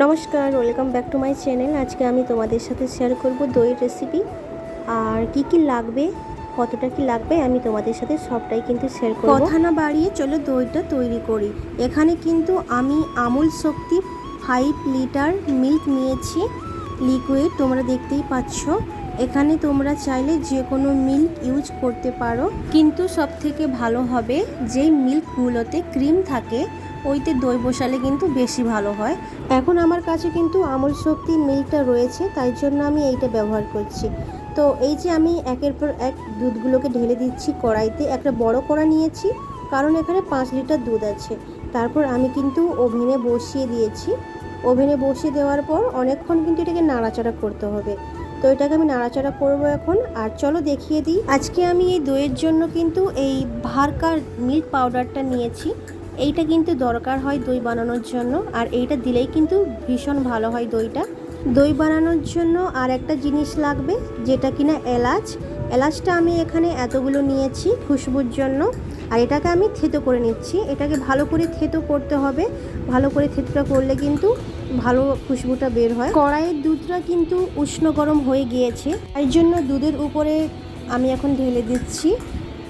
নমস্কার welcome back to my channel আজকে আমি তোমাদের সাথে শেয়ার করব দইয়ের রেসিপি আর কি কি লাগবে, কতটা কি লাগবে, আমি তোমাদের সাথে সবটাই কিন্তু শেয়ার করব। কথা না বাড়িয়ে চলো দইটা তৈরি করি। এখানে কিন্তু আমি Amul Shakti five litre milk নিয়েছি লিকুইড তোমরা দেখতেই পাচ্ছ। এখানে তোমরা চাইলে যে কোনো মিল্ক ইউজ করতে পারো। কিন্তু সব থেকে ভালো হবে যেই মিল্কগুলোতে ক্রিম থাকে ওইতে দই বসালে কিন্তু বেশি ভালো হয়। এখন আমার কাছে কিন্তু আমুল শক্তি মিল্কটা রয়েছে, তাই জন্য আমি এইটা ব্যবহার করছি। তো এই যে আমি একের পর এক দুধগুলোকে ঢেলে দিচ্ছি কড়াইতে, একটা বড় কড়া নিয়েছি, কারণ এখানে পাঁচ লিটার দুধ আছে। তারপর আমি কিন্তু ওভেনে বসিয়ে দিয়েছি। ওভেনে বসিয়ে দেওয়ার পর অনেকক্ষণ কিন্তু এটাকে নাড়াচাড়া করতে হবে। তো এটাকে আমি নাড়াচাড়া করব এখন। আর চলো দেখিয়ে দিই। আজকে আমি এই দইয়ের জন্য কিন্তু এই ভারকার মিল্ক পাউডারটা নিয়েছি। এইটা কিন্তু দরকার হয় দই বানানোর জন্য, আর এইটা দিলেই কিন্তু ভীষণ ভালো হয় দইটা। দই বানানোর জন্য আর একটা জিনিস লাগবে যেটা কিনা এলাচ। এলাচটা আমি এখানে এতগুলো নিয়েছি খুশবুর জন্য, আর এটাকে আমি থেতো করে নিচ্ছি। এটাকে ভালো করে থেতো করতে হবে। ভালো করে থেতোটা করলে কিন্তু ভালো খুশবুটা বের হয়। কড়াইয়ের দুধটা কিন্তু উষ্ণ গরম হয়ে গিয়েছে। তাই জন্য দুধের উপরে আমি এখন ঢেলে দিচ্ছি।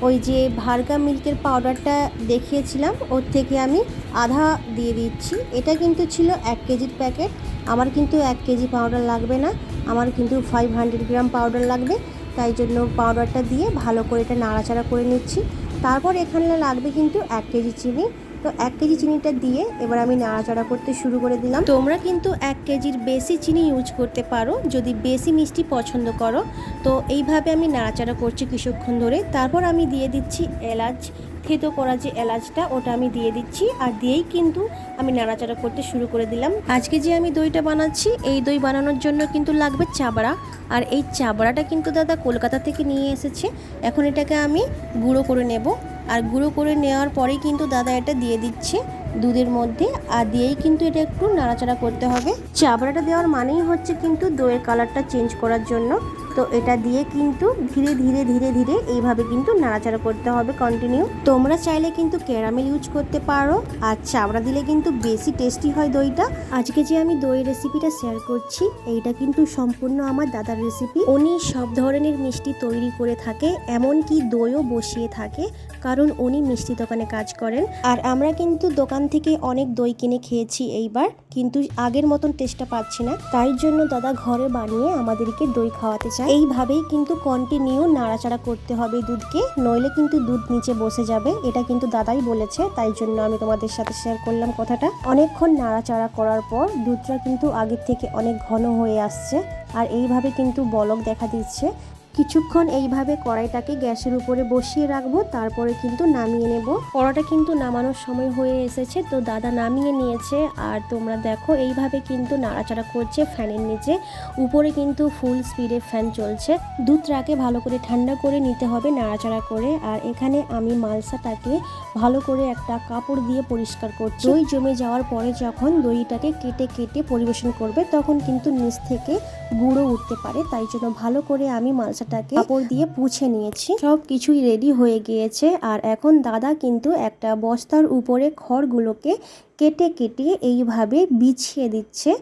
ওই যে ভার্গা মিল্কের পাউডারটা দেখিয়েছিলাম, ওর থেকে আমি আধা দিয়ে দিচ্ছি। এটা কিন্তু ছিল এক কেজির প্যাকেট, আমার কিন্তু এক কেজি পাউডার লাগবে না, আমার কিন্তু ফাইভ হান্ড্রেড গ্রাম পাউডার লাগবে, তাই জন্য পাউডারটা দিয়ে ভালো করে এটা নাড়াচাড়া করে নিচ্ছি। তারপর এখানে লাগবে কিন্তু এক কেজি চিনি তো এক কেজি চিনিটা দিয়ে এবার আমি নাড়াচাড়া করতে শুরু করে দিলাম। তোমরা কিন্তু এক কেজির বেশি চিনি ইউজ করতে পারো, যদি বেশি মিষ্টি পছন্দ করো। তো এইভাবে আমি নাড়াচাড়া করছি কিছুক্ষণ ধরে। তারপর আমি দিয়ে দিচ্ছি এলাচ থেতো করা যে এলাচটা, ওটা আমি দিয়ে দিচ্ছি আর দিয়েই কিন্তু আমি নাড়াচাড়া করতে শুরু করে দিলাম। আজকে যে আমি দইটা বানাচ্ছি, এই দই বানানোর জন্য কিন্তু লাগবে চাবড়া। আর এই চাবড়াটা কিন্তু দাদা কলকাতা থেকে নিয়ে এসেছে। এখন এটাকে আমি গুঁড়ো করে নেব। আর গুঁড়ো করে নেওয়ার পরেই কিন্তু দাদা এটা দিয়ে দিচ্ছে দুধের মধ্যে। আর দিয়েই কিন্তু এটা একটু নাড়াচাড়া করতে হবে। চাবড়াটা দেওয়ার মানেই হচ্ছে কিন্তু দইয়ের কালারটা চেঞ্জ করার জন্য। তো এটা দিয়ে কিন্তু ধীরে ধীরে ধীরে ধীরে এইভাবে কিন্তু নাড়াচাড়া করতে হবে কন্টিনিউ তোমরা চাইলে কিন্তু ক্যারামেল ইউজ করতে পারো। আর চাবড়া দিলে কিন্তু বেশি টেস্টি হয় দইটা। আজকে যে আমি দই রেসিপিটা শেয়ার করছি, এইটা কিন্তু সম্পূর্ণ আমার দাদার রেসিপি উনি সব ধরনের মিষ্টি তৈরি করে থাকে, এমনকি দইও বসিয়ে থাকে, কারণ উনি মিষ্টি দোকানে কাজ করেন। আর আমরা কিন্তু দোকান থেকে অনেক দই কিনে খেয়েছি এইবার, কিন্তু আগের মতন টেস্টটা পাচ্ছি না। তাই জন্য দাদা ঘরে বানিয়ে আমাদেরকে দই খাওয়াতে চায়। এইভাবেই কিন্তু কন্টিনিউ নাড়াচাড়া করতে হবে দুধকে, নইলে কিন্তু দুধ নিচে বসে যাবে। এটা কিন্তু দাদাই বলেছে, তাই জন্য আমি তোমাদের সাথে শেয়ার করলাম কথাটা। অনেকক্ষণ নাড়াচাড়া করার পর দুধটা কিন্তু আগের থেকে অনেক ঘন হয়ে আসছে। আর এইভাবে কিন্তু বলক দেখা দিচ্ছে। কিছুক্ষণ এইভাবে কড়াইটাকে গ্যাসের উপরে বসিয়ে রাখব, তারপরে কিন্তু নামিয়ে নেব। কড়াটা কিন্তু নামানোর সময় হয়ে এসেছে, তো দাদা নামিয়ে নিয়েছে। আর তোমরা দেখো, এইভাবে কিন্তু নাড়াচাড়া করছে ফ্যানের নিচে। উপরে কিন্তু ফুল স্পিডে ফ্যান চলছে। দুধটাকে ভালো করে ঠান্ডা করে নিতে হবে নাড়াচাড়া করে। আর এখানে আমি মালসাটাকে ভালো করে একটা কাপড় দিয়ে পরিষ্কার করছি। দই জমে যাওয়ার পরে যখন দইটাকে কেটে কেটে পরিবেশন করবে, তখন কিন্তু নিচ থেকে গুঁড়ো উঠতে পারে। তাই জন্য ভালো করে আমি মালসাটাকে কাপড় দিয়ে পুছে নিয়েছি। সব কিছুই রেডি হয়ে গিয়েছে। আর এখন দাদা কিন্তু একটা বস্তার উপরে খড়গুলোকে কেটে কেটে এইভাবে বিছিয়ে দিচ্ছে।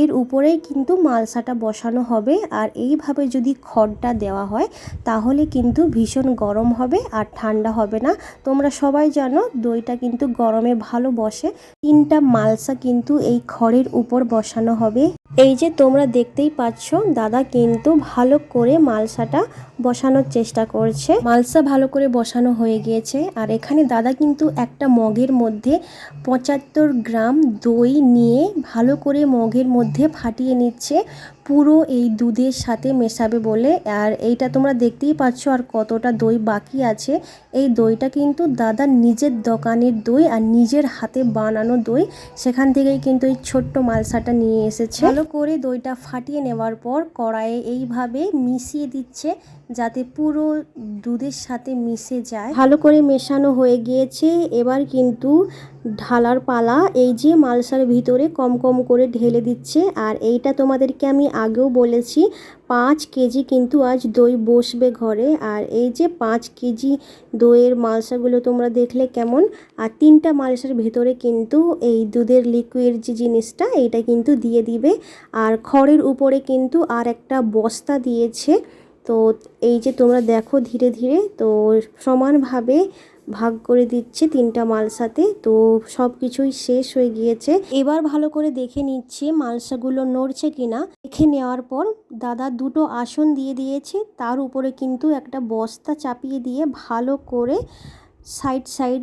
এর উপরেই কিন্তু মালসাটা বসানো হবে। আর এইভাবে যদি খড়টা দেওয়া হয়, তাহলে কিন্তু ভীষণ গরম হবে আর ঠান্ডা হবে না। তোমরা সবাই জানো, দইটা কিন্তু গরমে ভালো বসে। তিনটা মালসা কিন্তু এই খড়ের উপর বসানো হবে। এই যে তোমরা দেখতেই পাচ্ছ, দাদা কিন্তু ভালো করে মালসাটা বসানোর চেষ্টা করছে। মালসা ভালো করে বসানো হয়ে গিয়েছে। আর এখানে দাদা কিন্তু একটা মগের মধ্যে পঁচাত্তর গ্রাম দই নিয়ে ভালো করে মগের মধ্যে ফাটিয়ে নিচ্ছে। পুরো এই দুধের সাথে মেশাবে বলে। আর এইটা তোমরা দেখতেই পাচ্ছ আর কতটা দই বাকি আছে। এই দইটা কিন্তু দাদা নিজের দোকানের দই আর নিজের হাতে বানানো দই। সেখান থেকেই কিন্তু এই ছোট্ট মালসাটা নিয়ে এসেছে। ভালো করে দইটা ফাটিয়ে নেওয়ার পর কড়াইয়ে এইভাবে মিশিয়ে দিচ্ছে। যাতে পুরো দুধের সাথে মিশে যায়। ভালো করে মেশানো হয়ে গিয়েছে। এবার কিন্তু ঢালার পালা এই যে মালসার ভিতরে কম কম করে ঢেলে দিচ্ছে। আর এইটা তোমাদেরকে আমি আগেও বলেছি, পাঁচ কেজি কিন্তু আজ দই বসবে ঘরে। আর এই যে পাঁচ কেজি দইয়ের মালসাগুলো তোমরা দেখলে কেমন? আর তিনটা মালসার ভেতরে কিন্তু এই দুধের লিকুইড যে জিনিসটা, এইটা কিন্তু দিয়ে দিবে। আর খড়ের উপরে কিন্তু আর একটা বস্তা দিয়েছে। তো এই যে তোমরা দেখো ধীরে ধীরে, তো সমানভাবে ভাগ করে দিচ্ছে তিনটা মালসাতে তো সব কিছুই শেষ হয়ে গিয়েছে। এবার ভালো করে দেখে নিচ্ছে মালসাগুলো নড়ছে কিনা। দেখে নেওয়ার পর দাদা দুটো আসন দিয়ে দিয়েছে, তার উপরে কিন্তু একটা বস্তা চাপিয়ে দিয়ে ভালো করে সাইড সাইড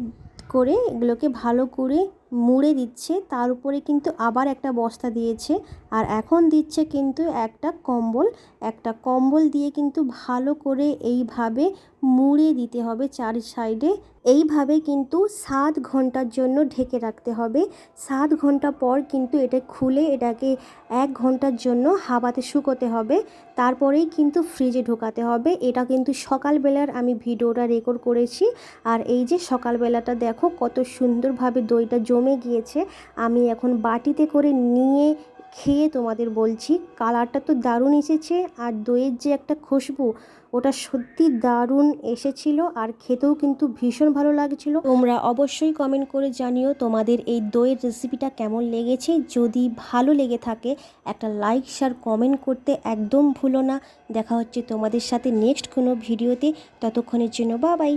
করে এগুলোকে ভালো করে মুড়ে দিচ্ছে, তার উপরে কিন্তু আবার একটা বস্তা দিয়েছে। আর এখন দিচ্ছে কিন্তু একটা কম্বল। একটা কম্বল দিয়ে কিন্তু ভালো করে এইভাবে মুড়ে দিতে হবে চার সাইডে। এইভাবে কিন্তু সাত ঘণ্টার জন্য ঢেকে রাখতে হবে। সাত ঘণ্টা পর কিন্তু এটা খুলে এটাকে এক ঘণ্টার জন্য হাওয়াতে শুকোতে হবে। তারপরেই কিন্তু ফ্রিজে ঢোকাতে হবে। এটা কিন্তু সকালবেলার আমি ভিডিওটা রেকর্ড করেছি। আর এই যে সকালবেলাটা দেখো, কত সুন্দরভাবে দইটা জমে গিয়েছে, আমি এখন বাটিতে করে নিয়ে খেয়ে তোমাদের বলছি, কালারটা তো দারুণ এসেছে আর দইয়ের যে একটা খুশবু, ওটা সত্যি দারুণ এসেছিল আর খেতেও কিন্তু ভীষণ ভালো লাগছিল। তোমরা অবশ্যই কমেন্ট করে জানিও তোমাদের এই দইয়ের রেসিপিটা কেমন লেগেছে। যদি ভালো লেগে থাকে, একটা লাইক শেয়ার কমেন্ট করতে একদম ভুলো না। দেখা হচ্ছে তোমাদের সাথে নেক্সট কোনো ভিডিওতে ততক্ষণের জন্য বা বাই